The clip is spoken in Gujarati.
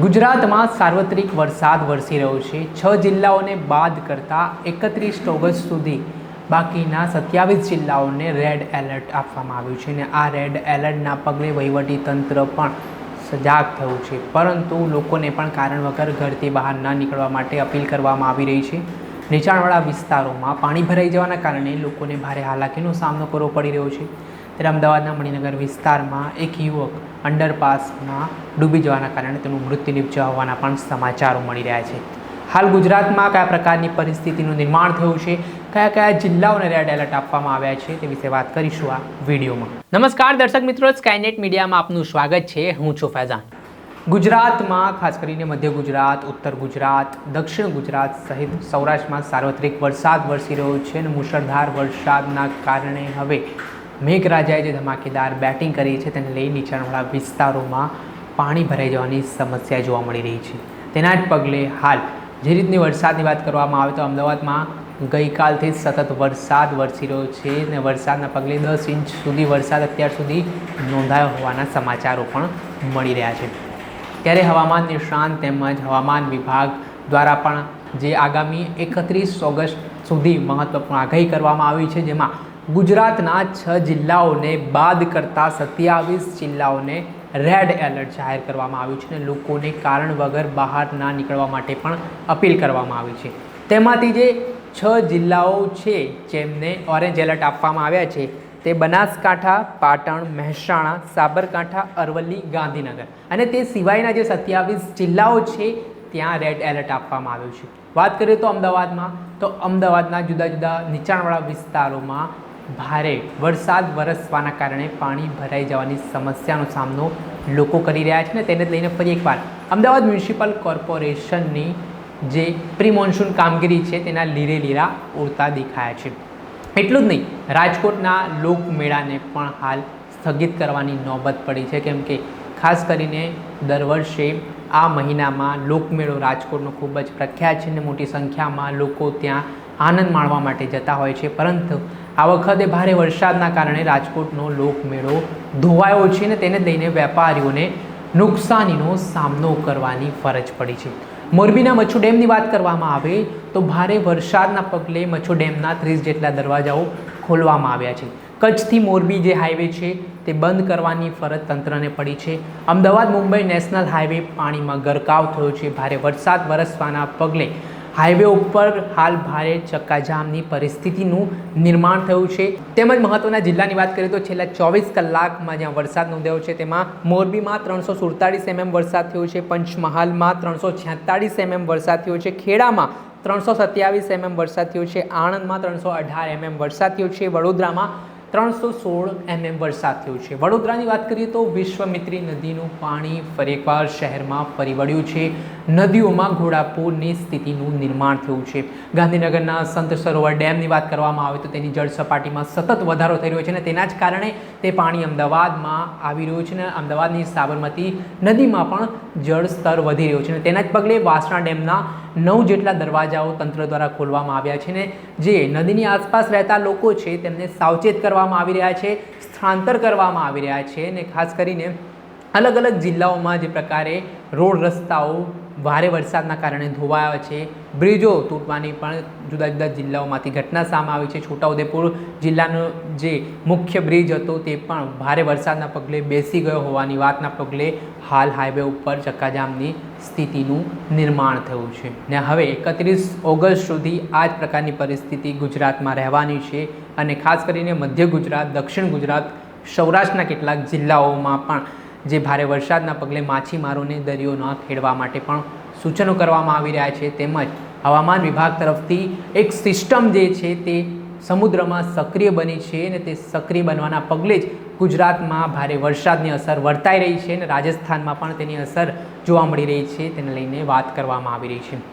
ગુજરાતમાં સાર્વત્રિક વરસાદ વરસી રહ્યો છે. છ જિલ્લાઓને બાદ કરતા એકત્રીસ ઓગસ્ટ સુધી બાકીના સત્યાવીસ જિલ્લાઓને રેડ એલર્ટ આપવામાં આવ્યું છે અને આ રેડ એલર્ટના પગલે વહીવટી તંત્ર પણ સજાગ થયું છે. પરંતુ લોકોને પણ કારણ વગર ઘરથી બહાર ન નીકળવા માટે અપીલ કરવામાં આવી રહી છે. નીચાણવાળા વિસ્તારોમાં પાણી ભરાઈ જવાના કારણે લોકોને ભારે હાલાકીનો સામનો કરવો પડી રહ્યો છે. ત્યારે અમદાવાદના મણિનગર વિસ્તારમાં એક યુવક અંડરપાસમાં ડૂબી જવાના કારણે તેનું મૃત્યુ નિપજ્યા હોવાના પણ સમાચારો મળી રહ્યા છે. હાલ ગુજરાતમાં કયા પ્રકારની પરિસ્થિતિનું નિર્માણ થયું છે? કયા કયા જિલ્લાઓને રેડ એલર્ટ આપવામાં આવ્યા છે તે વિશે વાત કરીશું આ વિડીયોમાં. નમસ્કાર દર્શક મિત્રો સ્કાયનેટ મીડિયામાં આપનું સ્વાગત છે. હું છું ફૈઝાન. ગુજરાતમાં, ખાસ કરીને મધ્ય ગુજરાત, ઉત્તર ગુજરાત, દક્ષિણ ગુજરાત સહિત સૌરાષ્ટ્રમાં સાર્વત્રિક વરસાદ વરસી રહ્યો છે અને મુશળધાર વરસાદના કારણે હવે મેઘરાજાએ જે ધમાકેદાર બેટિંગ કરી છે તેને લઈ નીચાણવાળા વિસ્તારોમાં પાણી ભરાઈ જવાની સમસ્યા જોવા મળી રહી છે. તેના જ પગલે હાલ જે રીતની વરસાદની વાત કરવામાં આવે તો અમદાવાદમાં ગઈકાલથી સતત વરસાદ વરસી રહ્યો છે અને વરસાદના પગલે દસ ઇંચ સુધી વરસાદ અત્યાર સુધી નોંધાયો હોવાના સમાચારો પણ મળી રહ્યા છે. ત્યારે હવામાન નિષ્ણાંત તેમજ હવામાન વિભાગ દ્વારા પણ જે આગામી એકત્રીસ ઓગસ્ટ સુધી મહત્વપૂર્ણ આગાહી કરવામાં આવી છે, જેમાં ગુજરાતના છ જિલ્લાઓને બાદ કરતા સત્યાવીસ જિલ્લાઓને રેડ એલર્ટ જાહેર કરવામાં આવ્યું છે અને લોકોને કારણ વગર બહાર ના નીકળવા માટે પણ અપીલ કરવામાં આવી છે. તેમાંથી જે છ જિલ્લાઓ છે જેમને ઓરેન્જ એલર્ટ આપવામાં આવ્યા છે તે બનાસકાંઠા, પાટણ, મહેસાણા, સાબરકાંઠા, અરવલ્લી, ગાંધીનગર. અને તે સિવાયના જે સત્યાવીસ જિલ્લાઓ છે ત્યાં રેડ એલર્ટ આપવામાં આવ્યું છે. વાત કરીએ તો અમદાવાદમાં, તો અમદાવાદના જુદા જુદા નીચાણવાળા વિસ્તારોમાં ભારે વરસાદ વરસવાના કારણે પાણી ભરાઈ જવાની સમસ્યાનો સામનો લોકો કરી રહ્યા છે ને તેને લઈને ફરી એકવાર અમદાવાદ મ્યુનિસિપલ કોર્પોરેશનની જે પ્રી મોન્સૂન કામગીરી છે તેના લીરે લીરા ઉડતા દેખાયા છે. એટલું જ નહીં, રાજકોટના લોકમેળાને પણ હાલ સ્થગિત કરવાની નોબત પડી છે કેમ કે ખાસ કરીને દર વર્ષે આ મહિનામાં લોકમેળો રાજકોટનો ખૂબ જ પ્રખ્યાત છે અને મોટી સંખ્યામાં લોકો ત્યાં આનંદ માણવા માટે જતા હોય છે. પરંતુ આ વખતે ભારે વરસાદના કારણે રાજકોટનો લોકમેળો ધોવાયો છે અને તેને લઈને વેપારીઓને નુકસાનીનો સામનો કરવાની ફરજ પડી છે. મોરબીના મચ્છુ ડેમની વાત કરવામાં આવે તો ભારે વરસાદના પગલે મચ્છુ ડેમના ત્રીસ જેટલા દરવાજાઓ ખોલવામાં આવ્યા છે. કચ્છથી મોરબી જે હાઈવે છે તે બંધ કરવાની ફરજ તંત્રને પડી છે. અમદાવાદ મુંબઈ નેશનલ હાઈવે પાણીમાં ગરકાવ થયો છે. ભારે વરસાદ વરસવાના પગલે હાઈવે ઉપર હાલ ભારે ચક્કાજામની પરિસ્થિતિનું નિર્માણ થયું છે. તેમજ મહત્વના જિલ્લાની વાત કરીએ તો છેલ્લા ચોવીસ કલાકમાં જ્યાં વરસાદ નોંધાયો છે, તેમાં મોરબીમાં ત્રણસો સુડતાળીસ એમએમ વરસાદ થયો છે, પંચમહાલમાં ત્રણસો છેતાળીસ એમએમ વરસાદ થયો છે, ખેડામાં ત્રણસો સત્યાવીસ એમએમ વરસાદ થયો છે, આણંદમાં ત્રણસો અઢાર એમએમ વરસાદ થયો છે, વડોદરામાં ત્રણસો સોળ એમએમ વરસાદ થયો છે. વડોદરાની વાત કરીએ તો વિશ્વમિત્રી નદીનું પાણી ફરી એકવાર શહેરમાં ફરી વળ્યું છે. નદીઓમાં ઘોડાપૂરની સ્થિતિનું નિર્માણ થયું છે. ગાંધીનગરના સંત સરોવર ડેમની વાત કરવામાં આવે તો તેની જળ સપાટીમાં સતત વધારો થઈ રહ્યો છે અને તેના જ કારણે તે પાણી અમદાવાદમાં આવી રહ્યું છે અને અમદાવાદની સાબરમતી નદીમાં પણ જળ સ્તર વધી રહ્યું છે અને તેના જ પગલે વાસણા ડેમના નવ જેટલા દરવાજાઓ તંત્ર દ્વારા ખોલવામાં આવ્યા છે ને જે નદીની આસપાસ રહેતા લોકો છે તેમને સાવચેત કરવામાં આવી રહ્યા છે, સ્થળાંતર કરવામાં આવી રહ્યા છે અને ખાસ કરીને અલગ અલગ જિલ્લાઓમાં જે પ્રકારે રોડ રસ્તાઓ ભારે વરસાદના કારણે ધોવાયા છે. બ્રિજો તૂટવાની પણ જુદા જુદા જિલ્લાઓમાંથી ઘટના સામે આવી છે. છોટાઉદેપુર જિલ્લાનો જે મુખ્ય બ્રિજ હતો તે પણ ભારે વરસાદના પગલે બેસી ગયો હોવાની વાતના પગલે હાલ હાઈવે ઉપર ચક્કાજામની સ્થિતિનું નિર્માણ થયું છે. ને હવે એકત્રીસ ઓગસ્ટ સુધી આ જ પ્રકારની પરિસ્થિતિ ગુજરાતમાં રહેવાની છે અને ખાસ કરીને મધ્ય ગુજરાત, દક્ષિણ ગુજરાત, સૌરાષ્ટ્રના કેટલાક જિલ્લાઓમાં પણ જે ભારે વરસાદના પગલે માછીમારોને દરિયો ન ખેડવા માટે પણ સૂચનો કરવામાં આવી રહ્યા છે. તેમજ હવામાન વિભાગ તરફથી એક સિસ્ટમ જે છે તે સમુદ્રમાં સક્રિય બની છે અને તે સક્રિય બનવાના પગલે જ ગુજરાતમાં ભારે વરસાદની અસર વર્તાઈ રહી છે અને રાજસ્થાનમાં પણ તેની અસર જોવા મળી રહી છે. તેને લઈને વાત કરવામાં આવી રહી છે.